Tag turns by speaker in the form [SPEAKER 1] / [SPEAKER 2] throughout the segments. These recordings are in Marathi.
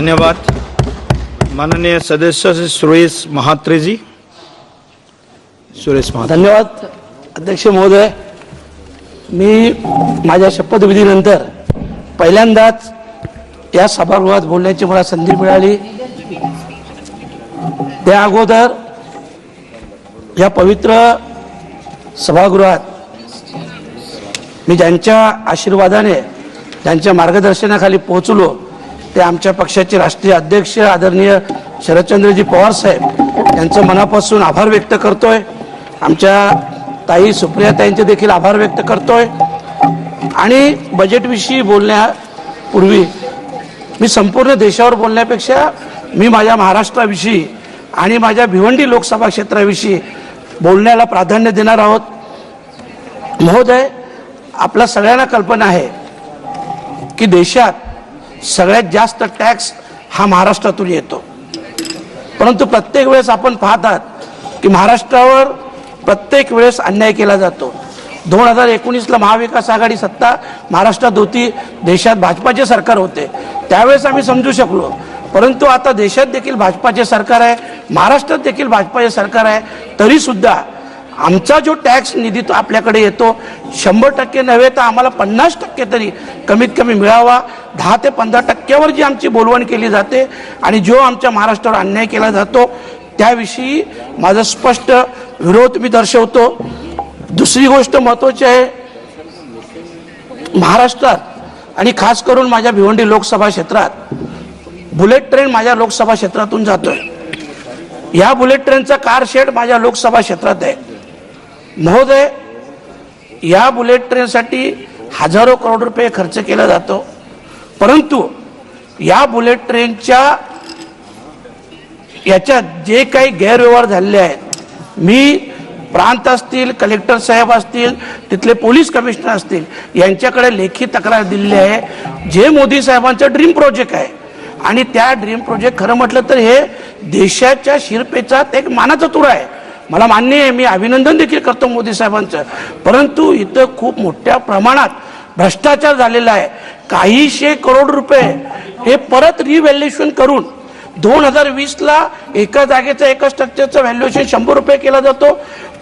[SPEAKER 1] धन्यवाद। माननीय सदस्य श्री सुरेश महात्रेजी। सुरेश महात्रे
[SPEAKER 2] धन्यवाद अध्यक्ष महोदय। मी माझ्या शपथविधीनंतर पहिल्यांदाच या सभागृहात बोलण्याची मला संधी मिळाली. त्या अगोदर या पवित्र सभागृहात मी ज्यांच्या आशीर्वादाने ज्यांच्या मार्गदर्शनाखाली पोहोचलो ते आमच्या पक्षाचे राष्ट्रीय अध्यक्ष आदरणीय शरदचंद्रजी पवार साहेब यांचं मनापासून आभार व्यक्त करतोय. आमच्या ताई सुप्रियाताईंचे देखील आभार व्यक्त करतोय. आणि बजेटविषयी बोलण्यापूर्वी मी संपूर्ण देशावर बोलण्यापेक्षा मी माझ्या महाराष्ट्राविषयी आणि माझ्या भिवंडी लोकसभा क्षेत्राविषयी बोलण्याला प्राधान्य देणार आहोत. महोदय आपल्या सगळ्यांना कल्पना आहे की देशात सगळ्यात जास्त टॅक्स हा महाराष्ट्रातून येतो. परंतु प्रत्येक वेळेस आपण पाहतात की महाराष्ट्रावर प्रत्येक वेळेस अन्याय केला जातो. दोन हजार एकोणीसला महाविकास आघाडी सत्ता महाराष्ट्रात होती देशात भाजपाचे सरकार होते. त्यावेळेस आम्ही समजू शकलो. परंतु आता देशात देखील भाजपाचे सरकार आहे महाराष्ट्रात देखील भाजपाचे सरकार आहे तरीसुद्धा आमचा जो टॅक्स निधी तो आपल्याकडे येतो शंभर टक्के नव्हे तर आम्हाला पन्नास टक्के तरी कमीत कमी मिळावा. दहा ते पंधरा टक्क्यावर जी आमची बोलवण केली जाते आणि जो आमच्या महाराष्ट्रावर अन्याय केला जातो त्याविषयी माझा स्पष्ट विरोध मी दर्शवतो. दुसरी गोष्ट महत्त्वाची आहे महाराष्ट्रात आणि खास करून माझ्या भिवंडी लोकसभा क्षेत्रात बुलेट ट्रेन माझ्या लोकसभा क्षेत्रातून जातोय. या बुलेट ट्रेनचा कार शेड माझ्या लोकसभा क्षेत्रात आहे. महोदय या बुलेट ट्रेनसाठी हजारो करोड रुपये खर्च केला जातो. परंतु या बुलेट ट्रेनच्या याच्यात जे काही गैरव्यवहार झालेले आहेत मी प्रांत असतील कलेक्टर साहेब असतील तिथले पोलीस कमिशनर असतील यांच्याकडे लेखी तक्रार दिलेली आहे. जे मोदी साहेबांचं ड्रीम प्रोजेक्ट आहे. आणि त्या ड्रीम प्रोजेक्ट खरं म्हटलं तर हे देशाच्या शिरपेचा एक मानाचा तुरा आहे. मला मान्य आहे मी अभिनंदन देखील करतो मोदी साहेबांचं. परंतु इथं खूप मोठ्या प्रमाणात भ्रष्टाचार झालेला आहे. काहीशे करोड रुपये हे परत रिव्हॅल्युएशन करून दोन हजार वीसला एका जागेचं एका स्ट्रक्चरचं व्हॅल्युएशन शंभर रुपये केला जातो.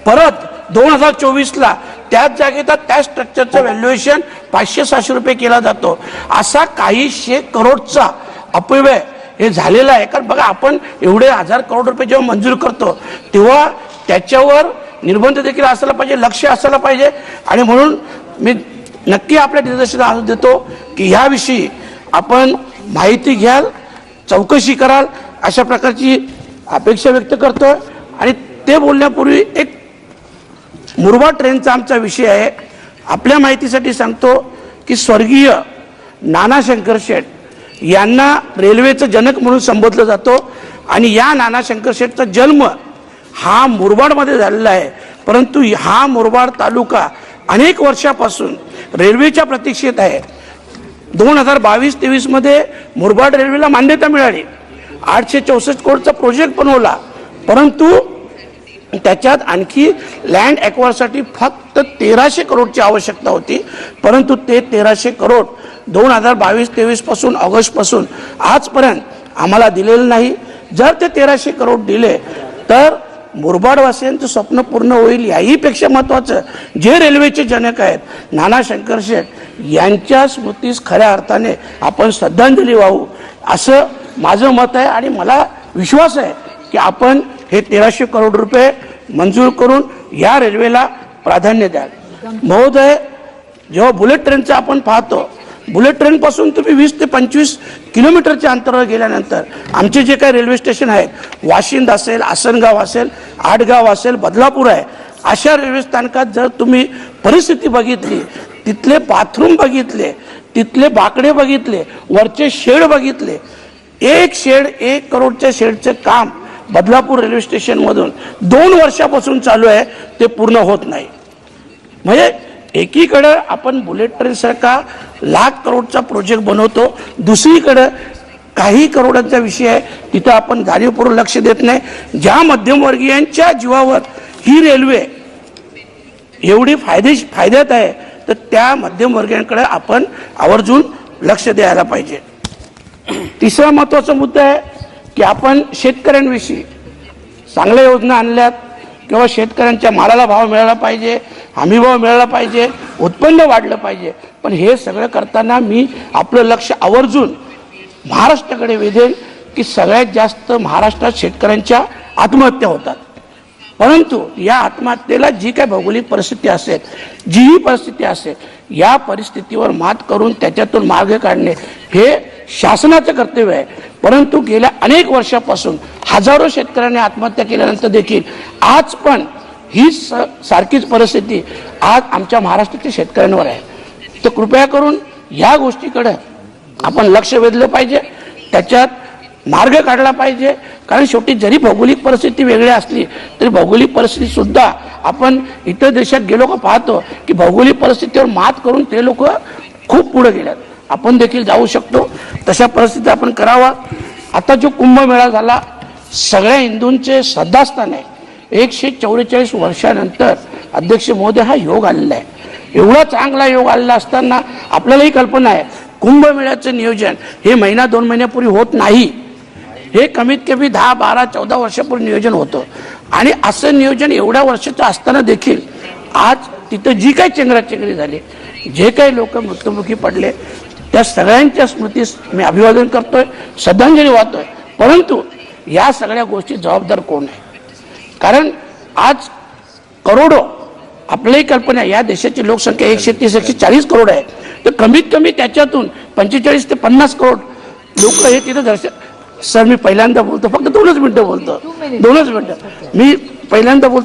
[SPEAKER 2] परत दोन हजार चोवीसला त्याच जागेचा त्या स्ट्रक्चरचं व्हॅल्युएशन पाचशे सहाशे रुपये केला जातो. असा काहीशे करोडचा अपव्यय हे झालेलं आहे. कारण बघा आपण एवढे हजार करोड रुपये जेव्हा मंजूर करतो तेव्हा त्याच्यावर निर्बंध देखील असायला पाहिजे लक्ष असायला पाहिजे. आणि म्हणून मी नक्की आपल्या निदर्शनास देतो की ह्याविषयी आपण माहिती घ्याल चौकशी कराल अशा प्रकारची अपेक्षा व्यक्त करतोय. आणि ते बोलण्यापूर्वी एक मुरबा ट्रेनचा आमचा विषय आहे. आपल्या माहितीसाठी सांगतो की स्वर्गीय नाना शंकर शेठ यांना रेल्वेचं जनक म्हणून संबोधलं जातो. आणि या नाना शंकर शेठचा जन्म हा मुरबाडमध्ये झालेला आहे. परंतु हा मुरबाड तालुका अनेक वर्षापासून रेल्वेच्या प्रतीक्षेत आहे. दोन हजार बावीस तेवीसमध्ये मुरबाड रेल्वेला मान्यता मिळाली. आठशे चौसष्ट कोटचा प्रोजेक्ट बनवला. परंतु त्याच्यात आणखी लँड ॲक्वायरसाठी फक्त तेराशे करोडची आवश्यकता होती. परंतु ते तेराशे करोड दोन हजार बावीस तेवीसपासून ऑगस्टपासून आजपर्यंत आम्हाला दिलेलं नाही. जर ते तेराशे करोड दिले तर मुरबाडवासियांचं स्वप्न पूर्ण होईल याहीपेक्षा महत्त्वाचं जे रेल्वेचे जनक आहेत नाना शंकर शेठ यांच्या स्मृतीस खऱ्या अर्थाने आपण श्रद्धांजली वाहू. असं माझं मत आहे आणि मला विश्वास आहे की आपण हे तेराशे करोड रुपये मंजूर करून या रेल्वेला प्राधान्य द्याल. महोदय जेव्हा बुलेट ट्रेनचं आपण पाहतो बुलेट ट्रेनपासून तुम्ही वीस ते पंचवीस किलोमीटरच्या अंतरावर गेल्यानंतर आमचे जे काही रेल्वे स्टेशन आहेत वाशिंद असेल आसनगाव असेल आडगाव असेल बदलापूर आहे अशा रेल्वे स्थानकात जर तुम्ही परिस्थिती बघितली तिथले बाथरूम बघितले तिथले बाकडे बघितले वरचे शेड बघितले एक शेड एक करोडच्या शेडचं काम बदलापूर रेल्वे स्टेशनमधून दोन वर्षापासून चालू आहे ते पूर्ण होत नाही. म्हणजे एकीकडं आपण बुलेट ट्रेनसारखा लाख करोडचा प्रोजेक्ट बनवतो. दुसरीकडं काही करोडांचा विषय आहे. तिथं आपण जाणीवपूर्वक लक्ष देत नाही. ज्या मध्यमवर्गीयांच्या जीवावर ही रेल्वे एवढी फायदेश फायद्यात आहे तर त्या मध्यमवर्गीयांकडे आपण आवर्जून लक्ष द्यायला पाहिजे. तिसरा महत्त्वाचा मुद्दा आहे की आपण शेतकऱ्यांविषयी चांगल्या योजना आणल्यात किंवा शेतकऱ्यांच्या मालाला भाव मिळाला पाहिजे हमीभाव मिळाला पाहिजे उत्पन्न वाढलं पाहिजे. पण हे सगळं करताना मी आपलं लक्ष आवर्जून महाराष्ट्राकडे वेधेल की सगळ्यात जास्त महाराष्ट्रात शेतकऱ्यांच्या आत्महत्या होतात. परंतु या आत्महत्येला जी काय भौगोलिक परिस्थिती असेल जीही परिस्थिती असेल या परिस्थितीवर मात करून त्याच्यातून मार्ग काढणे हे शासनाचं कर्तव्य आहे. परंतु गेल्या अनेक वर्षापासून हजारो शेतकऱ्यांनी आत्महत्या केल्यानंतर देखील आज पण ही स सारखीच परिस्थिती आज आमच्या महाराष्ट्राच्या शेतकऱ्यांवर आहे. तर कृपया करून या गोष्टीकडे आपण लक्ष वेधलं पाहिजे. त्याच्यात मार्ग काढला पाहिजे. कारण शेवटी जरी भौगोलिक परिस्थिती वेगळी असली तरी भौगोलिक परिस्थिती सुद्धा आपण इतर देशात गेलो का पाहतो की भौगोलिक परिस्थितीवर मात करून ते लोक खूप पुढे गेल्यात. आपण देखील जाऊ शकतो. तशा परिस्थिती आपण करावा. आता जो कुंभमेळा झाला सगळ्या हिंदूंचे श्रद्धास्थान आहे. एकशे चौवेचाळीस वर्षानंतर अध्यक्ष मोदी हा योग आलेला आहे एवढा चांगला योग आलेला असताना आपल्यालाही कल्पना आहे कुंभमेळ्याचं नियोजन हे महिना दोन महिन्यापूर्वी होत नाही. हे कमीत कमी दहा बारा चौदा वर्षापूर्वी नियोजन होतं. आणि असं नियोजन एवढ्या वर्षाचं असताना देखील आज तिथं जी काही चेंगराचेंगरी झाली जे काही लोक मृत्युमुखी पडले त्या सगळ्यांच्या स्मृतीस मी अभिवादन करतोय श्रद्धांजली वाहतोय. परंतु या सगळ्या गोष्टी जबाबदार कोण आहे? कारण आज करोडो आपल्याही कल्पना या देशाची लोकसंख्या एकशे तीस एकशे चाळीस करोड आहे. तर कमीत कमी त्याच्यातून पंचेचाळीस ते पन्नास करोड लोक हे तिथं दर्शन सर मी पहिल्यांदा बोलतो फक्त दोनच मिनिटं बोलतो. दोनच मिनिटं. मी पहिल्यांदा बोलतो